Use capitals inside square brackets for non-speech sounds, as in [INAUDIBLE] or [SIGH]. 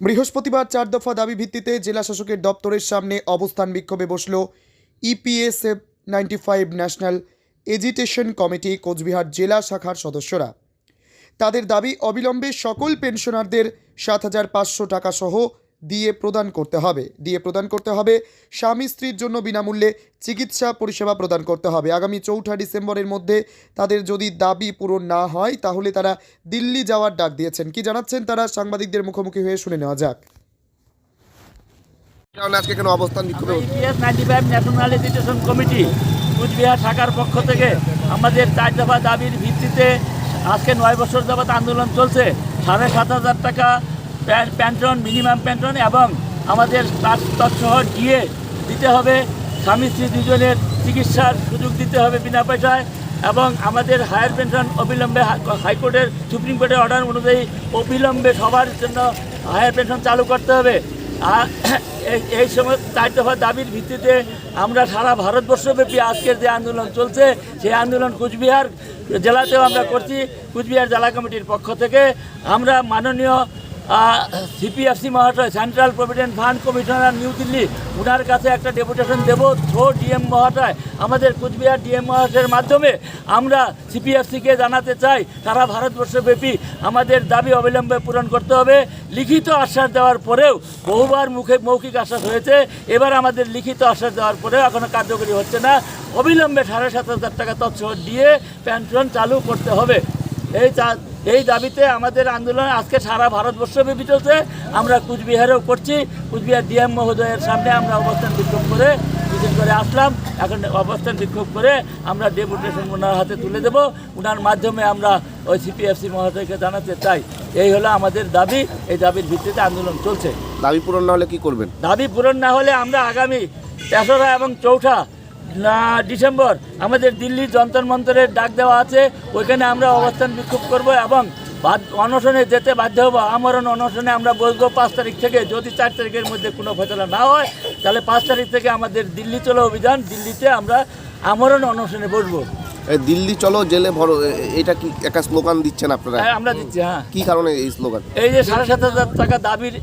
বৃহস্পতিবার চার দফা দাবি ভিত্তিতে জেলা শাসকের দপ্তরের সামনে অবস্থান বিক্ষোভে বসল EPSF ninety five national agitation committee, Coochbehar জেলা শাখার সদস্যরা। তাদের দাবি অবিলম্বে সকল পেনশনারদের সাত হাজার পাঁচশো টাকা সহ দিয়ে প্রদান করতে হবে। দিয়ে প্রদান করতে হবে। স্বামী স্ত্রীর জন্য বিনামূল্যে চিকিৎসা পরিষেবা প্রদান করতে হবে। আগামী চৌঠা ডিসেম্বরের মধ্যে তাদের যদি দাবি পূরণ না হয় তাহলে তারা দিল্লি যাওয়ার ডাক দিয়েছেন। কি জানাচ্ছেন তারা? সাংবাদিকদের মুখোমুখি হয়ে শুনে নেওয়া যাক। কারণে আজকে কেন অবস্থান বিক্ষোভে EPS ninety five national education committee Coochbehar শাখার পক্ষ থেকে আমাদের চার দফা দাবির ভিত্তিতে আজকে নয় বছর যাবৎ আন্দোলন চলছে। সাড়ে সাত হাজার টাকা প্যান- পেনশন মিনিমাম পেনশন এবং আমাদের তৎসহ দিয়ে দিতে হবে। স্বামী, স্ত্রী দুজনের চিকিৎসার সুযোগ দিতে হবে বিনা পয়সায় এবং আমাদের হায়ার পেনশন অবিলম্বে হাইকোর্টের, সুপ্রিম কোর্টের অর্ডার অনুযায়ী অবিলম্বে সবার জন্য হায়ার পেনশন চালু করতে হবে। আর [COUGHS] এই- সময় চার দফা দাবির ভিত্তিতে আমরা সারা ভারতবর্ষব্যাপী আজকের যে আন্দোলন চলছে, সেই আন্দোলন কুচবিহার জেলাতেও আমরা করছি। কুচবিহার জেলা কমিটির পক্ষ থেকে আমরা মাননীয় সিপিএফসি মহাশয় central provident fund commissioner new Delhi ওনার কাছে একটা ডেপুটেশন দেব থ্রো ডিএম মহাশয় আমাদের কুচবিহার ডিএম মহাশয়ের মাধ্যমে আমরা সিপিএফসিকে জানাতে চাই। তারা ভারতবর্ষব্যাপী আমাদের দাবি অবিলম্বে পূরণ করতে হবে। লিখিত আশ্বাস দেওয়ার পরেও বহুবার মুখে মৌখিক আশ্বাস হয়েছে। এবার আমাদের লিখিত আশ্বাস দেওয়ার পরেও এখনও কার্যকরী হচ্ছে না। অবিলম্বে সাড়ে সাত হাজার টাকা তৎসহ দিয়ে পেনশন চালু করতে হবে। এই চা- এই দাবিতে আমাদের আন্দোলন আজকে সারা ভারতবর্ষব্যাপী চলছে। আমরা কুচবিহারেও করছি। কুচবিহার ডিএম মহোদয়ের সামনে আমরা অবস্থান বিক্ষোভ করে মিছিল করে আসলাম। এখন অবস্থান বিক্ষোভ করে আমরা ডেপুটেশন ওনার হাতে তুলে দেব। ওনার মাধ্যমে আমরা ওই সিপিএফসি মহোদয়কে জানাতে চাই। এই হলো আমাদের দাবি। এই দাবির ভিত্তিতে আন্দোলন চলছে। দাবি পূরণ না হলে কি করবেন? দাবি পূরণ না হলে আমরা আগামী তেসরা এবং চৌঠা ডিসেম্বর। আমাদের দিল্লি যন্তর মন্তরের ডাক দেওয়া আছে ওইখানে আমরা অবস্থান বিক্ষোভ করব এবং অনশনে যেতে বাধ্য হব। আমরণ অনশনে আমরা বসবো পাঁচ তারিখ থেকে যদি চার তারিখের মধ্যে কোনো ফয়সলা না হয় তাহলে পাঁচ তারিখ থেকে আমাদের দিল্লি চলো অভিযান। দিল্লিতে আমরা আমরণ অনশনে বসবো। দিল্লি চলো জেলে ভরো। এটা কি একটা স্লোগান দিচ্ছেন আপনারা? হ্যাঁ, আমরা দিচ্ছি হ্যাঁ। কি কারণে এই স্লোগান? এই যে সাড়ে সাত হাজার টাকা দাবির